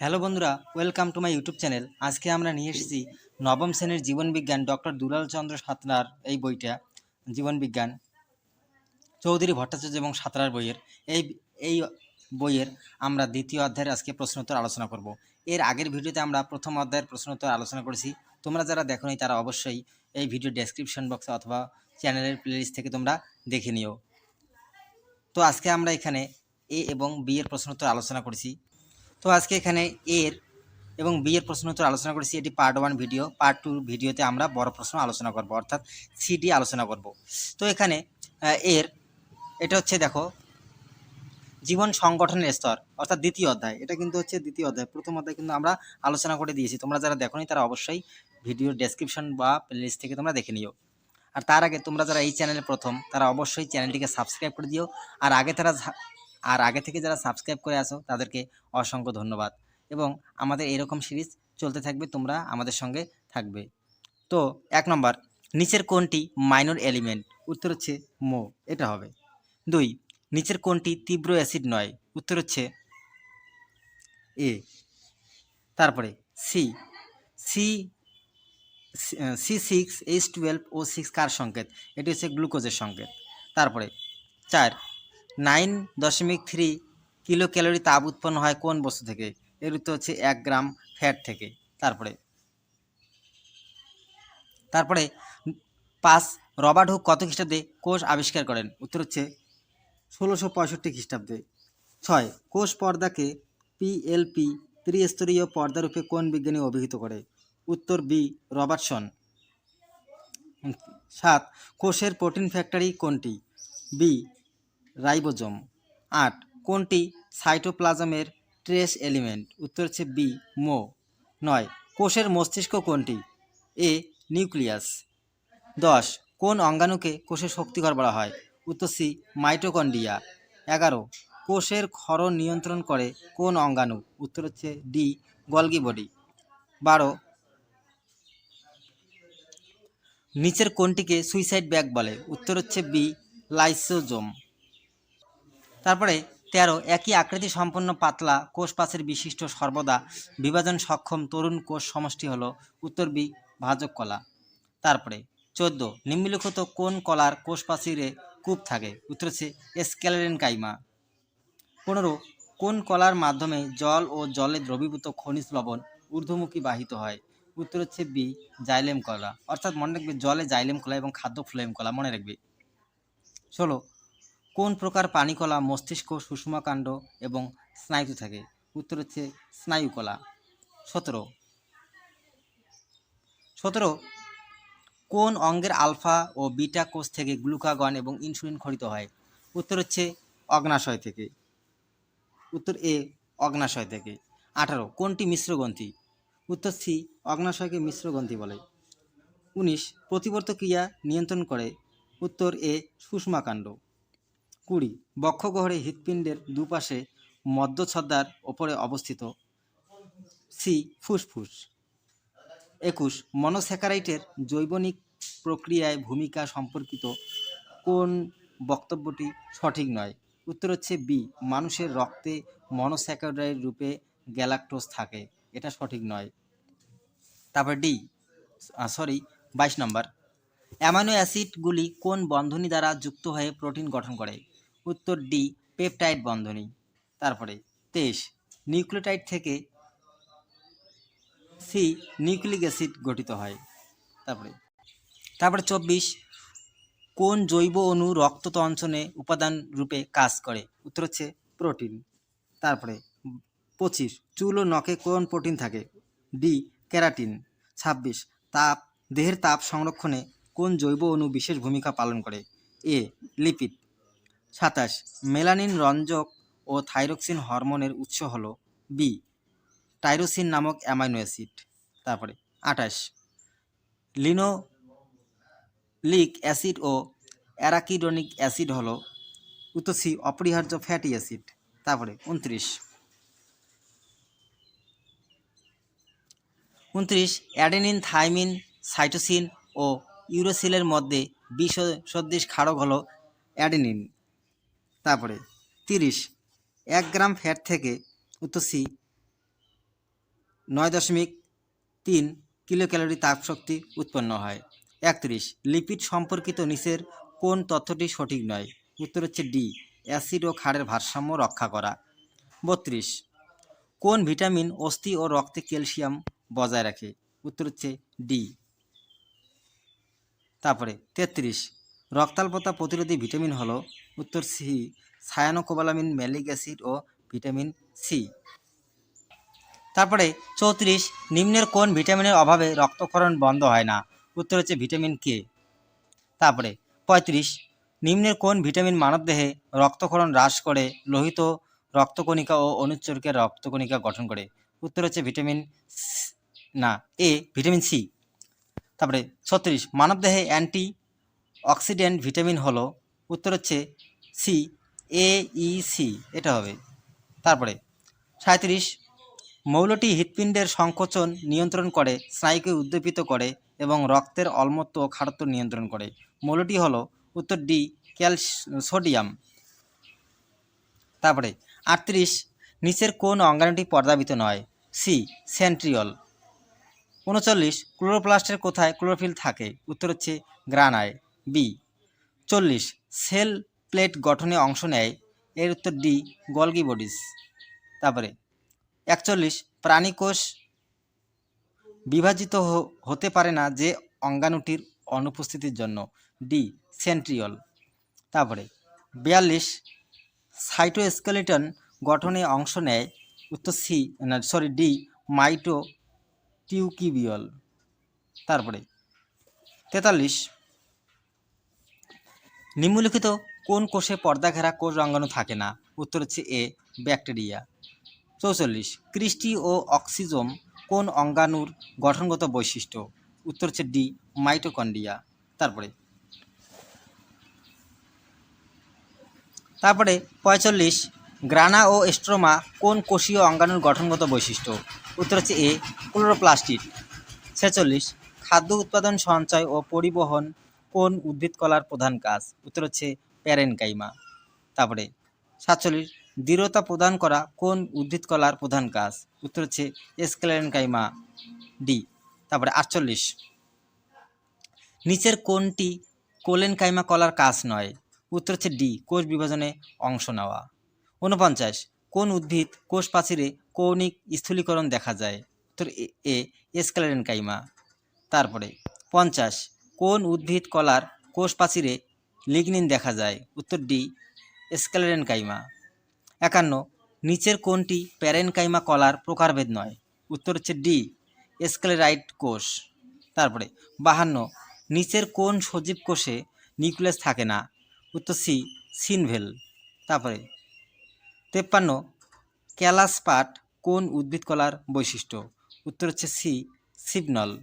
Hello বন্ধুরা, welcome to my YouTube channel. আজকে আমরা নিয়ে এসেছি নবম শ্রেণির জীবনবিজ্ঞান ডক্টর দুলাল চন্দ্র সাঁতরার এই বইটা, জীবনবিজ্ঞান। চৌধুরী ভট্টাচার্য এবং সাঁতরার বইয়ের। এই এই বইয়ের আমরা দ্বিতীয় অধ্যায়ের আজকে প্রশ্নোত্তর আলোচনা করব। এর আগের ভিডিওতে আমরা প্রথম অধ্যায়ের প্রশ্নোত্তর আলোচনা করেছি। তোমরা যারা দেখোনি তারা অবশ্যই এই ভিডিও ডেসক্রিপশন বক্সে অথবা চ্যানেলের প্লেলিস্ট থেকে তোমরা দেখে নিও। তো আজকে আমরা এখানে এ এবং বি এর প্রশ্নোত্তর আলোচনা করেছি। তো আজকে এখানে এর এবং বি এর প্রশ্ন উত্তর আলোচনা করেছি। এটি part one video part two ভিডিওতে আমরা বড় প্রশ্ন আলোচনা করব, অর্থাৎ সিডি আলোচনা করব। তো এখানে এর এটা হচ্ছে দেখো, জীবন সংগঠনের স্তর, অর্থাৎ দ্বিতীয় অধ্যায়। এটা কিন্তু হচ্ছে দ্বিতীয় অধ্যায়। প্রথম অধ্যায় কিন্তু আমরা আলোচনা করে দিয়েছি। তোমরা যারা দেখোনি তারা অবশ্যই ভিডিওর ডেসক্রিপশন বা প্লেলিস্ট থেকে তোমরা দেখে নিও। আর তার আগে তোমরা যারা এই চ্যানেলে প্রথম, তারা অবশ্যই চ্যানেলটিকে সাবস্ক্রাইব করে দিও। আর আগে তারা আর আগে থেকে যারা সাবস্ক্রাইব করে আসো তাদেরকে অসংখ্য ধন্যবাদ। এবং আমাদের এরকম সিরিজ চলতে থাকবে, তোমরা আমাদের সঙ্গে থাকবে। তো এক নম্বর, নিচের কোনটি মাইনর এলিমেন্ট উত্তর হচ্ছে মো, এটা হবে। দুই, নিচের কোনটি তীব্র অ্যাসিড নয়, উত্তর হচ্ছে এ তারপরে C C C six H twelve O six কার সংকেত? এটি হচ্ছে গ্লুকোজের সংকেত। তারপরে, চার নাইন দশমিক থ্রি কিলো ক্যালোরি তাপ উৎপন্ন হয় কোন বস্তু থেকে? এর উত্তর হচ্ছে এক গ্রাম ফ্যাট থেকে। তারপরে তারপরে পাঁচ রবার্ট হুক কত খ্রিস্টাব্দে কোষ আবিষ্কার করেন? উত্তর হচ্ছে ষোলোশো পঁয়ষট্টি খ্রিস্টাব্দে। ছয়, কোষ পর্দাকে পিএলপি ত্রিস্তরীয় পর্দারূপে কোন বিজ্ঞানী অভিহিত করে? উত্তর বি, রবার্টসন। সাত, কোষের প্রোটিন ফ্যাক্টরি কোনটি? B ribosome. আট, কোনটি সাইটোপ্লাজমের ট্রেস এলিমেন্ট? উত্তর হচ্ছে বি, মো। নয়, কোষের মস্তিষ্ক কোনটি? A, nucleus. দশ, কোন অঙ্গাণুকে কোষের শক্তিঘর বলা হয়? উত্তর সি মাইটোকন্ডিয়া এগারো, কোষের ক্ষরণ নিয়ন্ত্রণ করে কোন অঙ্গাণু? উত্তর হচ্ছে ডি, গলগি বডি। বারো, নিচের কোনটিকে সুইসাইড ব্যাগ বলে? উত্তর হচ্ছে বি, লাইসোজোম। তারপরে তেরো, একই আকৃতি সম্পন্ন পাতলা, কোষ পাশের বিশিষ্ট সর্বদা, বিভাজন সক্ষম তরুণ কোষ সমষ্টি হলো উত্তর বি, ভাজক কলা। তারপরে চোদ্দ, নিম্নলিখিত কোন কলার কোষ প্রাচীরে কূপ থাকে? উত্তর হচ্ছে স্ক্যালেরেন কাইমা। পনেরো, কোন কলার মাধ্যমে জল ও জলে দ্রবীভূত খনিজ লবণ ঊর্ধ্বমুখী বাহিত হয়? উত্তর হচ্ছে বি, জাইলেম কলা। অর্থাৎ মনে রাখবে জলে জাইলেম কলা এবং খাদ্য ফ্লোয়েম কলা, মনে রাখবে। ষোলো কোন প্রকার পানিকলা, মস্তিষ্ক সুষমাকাণ্ড এবং স্নায়ুতে থাকে? উত্তর হচ্ছে স্নায়ুকলা। সতেরো। সতেরো। কোন অঙ্গের আলফা ও বিটা কোষ থেকে গ্লুকাগন এবং ইনসুলিন খরিত হয়? উত্তর হচ্ছে অগ্নাশয় থেকে। উত্তর এ, অগ্নাশয় থেকে। আঠারো। কোনটি মিশ্রগ্রন্থি উত্তর সি, অগ্নাশয়কে মিশ্রগ্রন্থি বলে। উনিশ। প্রতিবর্ত ক্রিয়া নিয়ন্ত্রণ করে। উত্তর এ সুষমাকাণ্ড কুড়ি বক্ষগহ্বরে হৃৎপিণ্ডের দুপাশে মধ্যচ্ছদার ওপরে অবস্থিত। সি, ফুসফুস। একুশ মনোস্যাকারাইটের জৈবনিক প্রক্রিয়ায় ভূমিকা সম্পর্কিত কোন বক্তব্যটি সঠিক নয়? উত্তর হচ্ছে বি, মানুষের রক্তে মনোস্যাকারাইড রূপে গ্যালাক্টোজ থাকে, এটা সঠিক নয়। তারপর ডি সরি, বাইশ নম্বর। অ্যামাইনো অ্যাসিডগুলি কোন বন্ধনী দ্বারা যুক্ত হয়ে প্রোটিন গঠন করে? উত্তর ডি, পেপটাইড বন্ধনী। তারপরে তেইশ, নিউক্লিওটাইড থেকে সি, নিউক্লিক অ্যাসিড গঠিত হয়। তারপরে তারপরে চব্বিশ, কোন জৈব অণু রক্ততঞ্চনে উপাদান রূপে কাজ করে? উত্তর হচ্ছে প্রোটিন। তারপরে পঁচিশ, চুল ও নখে কোন প্রোটিন থাকে? D, keratin. ছাব্বিশ, তাপ, দেহের তাপ সংরক্ষণে কোন জৈব অণু বিশেষ ভূমিকা পালন করে? A, lipid. সাতাশ, মেলানিন রঞ্জক ও থাইরক্সিন হরমোনের উৎস হলো বি, টাইরোসিন নামক অ্যামাইনো অ্যাসিড। তারপরে আঠাশ, লিনোলিক অ্যাসিড ও অ্যারাকিডোনিক অ্যাসিড হলো উত্তর সি অপরিহার্য ফ্যাটি অ্যাসিড। তারপরে উনত্রিশ উনত্রিশ, অ্যাডেনিন, থাইমিন, সাইটোসিন ও ইউরোসিলের মধ্যে বিষ সদৃশ ক্ষারক হলো অ্যাডেনিন। তারপরে তিরিশ, এক গ্রাম ফ্যাট থেকে উত্তর সি নয় দশমিক তিন কিলো ক্যালোরি তাপশক্তি উৎপন্ন হয়। একত্রিশ লিপিড সম্পর্কিত নিচের কোন তথ্যটি সঠিক নয়? উত্তর হচ্ছে ডি অ্যাসিড ও ক্ষারের ভারসাম্য রক্ষা করা। বত্রিশ, কোন ভিটামিন, অস্থি ও রক্তে ক্যালসিয়াম বজায় রাখে? উত্তর হচ্ছে ডি তারপরে তেত্রিশ রক্তাল্পতা প্রতিরোধী ভিটামিন হলো উত্তর সি, সায়ানোকোবালামিন ম্যালিক অ্যাসিড ও ভিটামিন সি। তারপরে চৌত্রিশ, নিম্নের কোন ভিটামিনের অভাবে রক্তক্ষরণ বন্ধ হয় না? উত্তর হচ্ছে ভিটামিন কে। তারপরে পঁয়ত্রিশ, নিম্নের কোন ভিটামিন মানবদেহে রক্তক্ষরণ হ্রাস করে? লোহিত রক্তকণিকা ও অনুচ্চরকের রক্তকণিকা গঠন করে। উত্তর হচ্ছে ভিটামিন না, এ, ভিটামিন সি। তারপরে ছত্রিশ, মানবদেহে অ্যান্টি অক্সিডেন্ট ভিটামিন হলো, উত্তর হচ্ছে সি, এ, ই, সি, এটা হবে। তারপরে সাঁত্রিশ মৌলটি হৃৎপিণ্ডের সংকোচন নিয়ন্ত্রণ করে, স্নায়ুকে উদ্দীপিত করে এবং রক্তের অলমত্ব ও খাড়ত্ব নিয়ন্ত্রণ করে। মৌলটি হলো, উত্তর ডি, ক্যালস, সোডিয়াম। তারপরে, আটত্রিশ, নিচের কোন অঙ্গাণুটি পর্দাবিত নয়? সি সেন্ট্রিয়ল উনচল্লিশ, ক্লোরোপ্লাস্টের কোথায় ক্লোরোফিল থাকে? উত্তর হচ্ছে গ্রানায় বি। চল্লিশ। সেল প্লেট গঠনে অংশ নেয়। এর উত্তর ডি, গলগি বডিস। তারপরে, একচল্লিশ। প্রাণীকোষ বিভাজিত হ- হতে পারে না যে অঙ্গাণুটির অনুপস্থিতির জন্য। D, centriole. তারপরে, বিয়াল্লিশ। সাইটোস্কেলেটন গঠনে অংশ নেয়। উত্তর সি, না, সরি, ডি মাইটো টিউকিবিয়ল তারপরে, তেতাল্লিশ। নিম্নলিখিত কোন কোষে পর্দা ঘেরা কোষ অঙ্গাণু থাকে না? উত্তর হচ্ছে এ, ব্যাকটেরিয়া। চৌচল্লিশ ক্রিস্টি ও অক্সিজোম কোন অঙ্গাণুর গঠনগত বৈশিষ্ট্য? উত্তর হচ্ছে ডি, মাইটোকন্ড্রিয়া। তারপরে তারপরে পঁয়তাল্লিশ, গ্রানা ও স্ট্রোমা কোন কোষীয় অঙ্গাণুর গঠনগত বৈশিষ্ট্য? উত্তর হচ্ছে এ, ক্লোরোপ্লাস্টিড। ছেচল্লিশ, খাদ্য উৎপাদন সঞ্চয় ও পরিবহন কোন উদ্ভিদ কলার প্রধান কাজ? উত্তর হচ্ছে প্যারেনকাইমা। তারপরে সাতচল্লিশ, দৃঢ়তা প্রদান করা কোন উদ্ভিদ কলার প্রধান কাজ? উত্তর হচ্ছে এসকেলেনকাইমা ডি। তারপরে আটচল্লিশ, নিচের কোনটি কোলেনকাইমা কলার কাজ নয়? উত্তর হচ্ছে ডি, কোষ বিভাজনে অংশ নেওয়া। ঊনপঞ্চাশ, কোন উদ্ভিদ কোষ প্রাচীরে কৌণিক স্থূলীকরণ দেখা যায়? উত্তর এ- এসকেলেনকাইমা তারপরে পঞ্চাশ কোন উদ্ভিদ কলার কোষ প্রাচীরে লিগনিন দেখা যায়? উত্তর ডি স্ক্লেরেনকাইমা একান্ন, নিচের কোনটি প্যারেনকাইমা কলার প্রকারভেদ নয়? উত্তর হচ্ছে ডি স্ক্লেরাইট কোষ। তারপরে, বাহান্ন, নিচের কোন সজীব কোষে নিউক্লিয়াস থাকে না? উত্তর সি, সিনভেল। তারপরে, তেপ্পান্ন, ক্যালাসপাট কোন উদ্ভিদ কলার বৈশিষ্ট্য? উত্তর হচ্ছে সি সিগনল